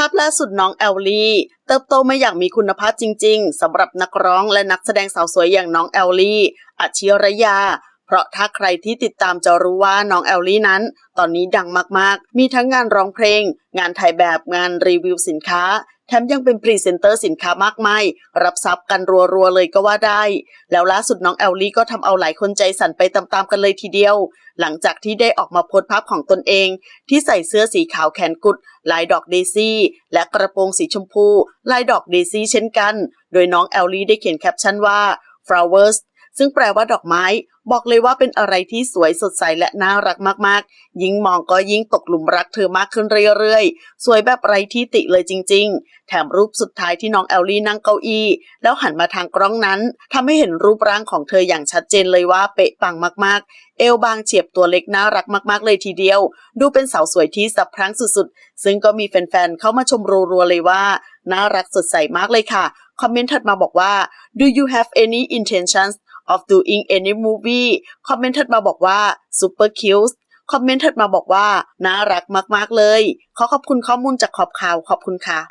ภาพล่าสุดน้องแอลลี่ เติบโตมาอย่างมีคุณภาพจริง ๆสำหรับนักร้องและนักแสดงสาวสวยอย่างน้องแอลลี่อัจฉริยา เพราะถ้าใครที่ติดตามจะรู้ว่าน้องแอลลี่นั้น ตอนนี้ดังมากๆ มีทั้งงานร้องเพลง งานถ่ายแบบงานรีวิวสินค้าแถมยังเป็นพรีเซนเตอร์สินค้ามากมายรับทรัพย์กันรัวๆเลยก็ว่าได้ แล้วล่าสุดน้องแอลลี่ก็ทำเอาหลายคนใจสั่นไปตามๆกันเลยทีเดียว หลังจากที่ได้ออกมาโพสภาพของตนเอง ที่ใส่เสื้อสีขาวแขนกุด ลายดอกเดซี่ และกระโปรงสีชมพู ลายดอกเดซี่เช่นกัน โดยน้องแอลลี่ได้เขียนแคปชั่นว่า flowers ซึ่งแปลว่าดอกไม้ บอกเลยว่าเป็นอะไรที่สวยสดใสและน่ารักมากๆ ยิ่งมองก็ยิ่งตกหลุมรักเธอมากขึ้นเรื่อยๆ สวยแบบไร้ที่ติเลยจริง ๆ แถมรูปสุดท้ายที่น้องแอลลี่นั่งเก้าอี้ แล้วหันมาทางกล้องนั้นทำให้เห็นรูปร่างของเธออย่างชัดเจนเลยว่าเป๊ะปังมากๆ เอวบางเฉียบตัวเล็กน่ารักมากๆเลยทีเดียว ดูเป็นสาวสวยที่สับพรั้งสุดๆ ซึ่งก็มีแฟนๆเข้ามาชมรัวๆเลยว่าน่ารักสดใสมากเลยค่ะ คอมเมนต์ถัดมาบอกว่า do you have any intentions of doing any movie คอมเมนต์ถัดมาบอกว่า super cute คอมเมนต์ถัดมาบอกว่า น่ารักมาก ๆ เลย ขอขอบคุณข้อมูลจากขอบข่าวขอบคุณค่ะ